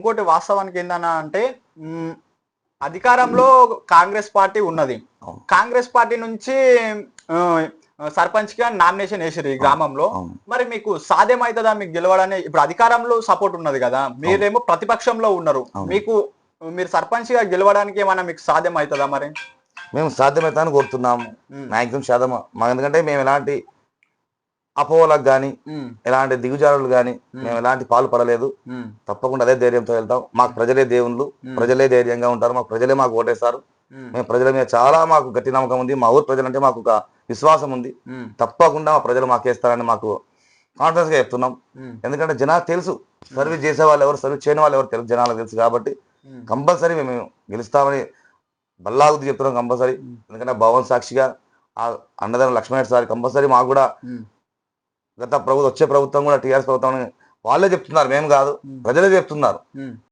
ఇంకోటి వాస్తవానికి ఏందన్నా అంటే అధికారంలో కాంగ్రెస్ పార్టీ ఉన్నది. కాంగ్రెస్ పార్టీ నుంచి సర్పంచ్గా నామినేషన్ వేసారు ఈ గ్రామంలో. మరి మీకు సాధ్యమవుతుందా మీకు గెలవడని ఇప్పుడు అధికారంలో సపోర్ట్ ఉన్నది కదా. మీరేమో ప్రతిపక్షంలో ఉన్నారు. మీకు మీరు సర్పంచ్గా గెలవడానికి ఏమైనా మీకు సాధ్యం అవుతుందా మరి? మేము సాధ్యమైతే కోరుతున్నాము. ఉమ్, మ్యాక్సిమం శాతం ఎందుకంటే మేము ఎలాంటి అపోహలకు కానీ ఎలాంటి దిగుజారులు కానీ. మేము ఎలాంటి పాలు పడలేదు. తప్పకుండా అదే ధైర్యంతో వెళ్తాం. మాకు ప్రజలే దేవుళ్ళు ప్రజలే ధైర్యంగా ఉంటారు. మాకు ప్రజలే మాకు ఓటేస్తారు. మేము ప్రజల మీద చాలా మాకు గట్టి నమ్మకం ఉంది. మా ఊరు ప్రజలంటే మాకు ఒక విశ్వాసం ఉంది. తప్పకుండా మా ప్రజలు మాకేస్తారని మాకు కాన్ఫిడెన్స్గా చెప్తున్నాం. ఎందుకంటే జనాలు తెలుసు. సర్వీస్ చేసే వాళ్ళు ఎవరు సర్వీస్ చేయని వాళ్ళు ఎవరు తెలుసు. జనాలకు తెలుసు కాబట్టి కంపల్సరీ మేము గెలుస్తామని బల్లాగుద్ది చెప్తున్నాం కంపల్సరీ. ఎందుకంటే భవన్ సాక్షిగా ఆ అన్నదానం లక్ష్మణ సార్ కంపల్సరీ మాకు కూడా గత ప్రభుత్వం వచ్చే ప్రభుత్వం కూడా టీఆర్ఎస్ ప్రభుత్వం వాళ్ళే చెప్తున్నారు. మేము కాదు ప్రజలే చెప్తున్నారు.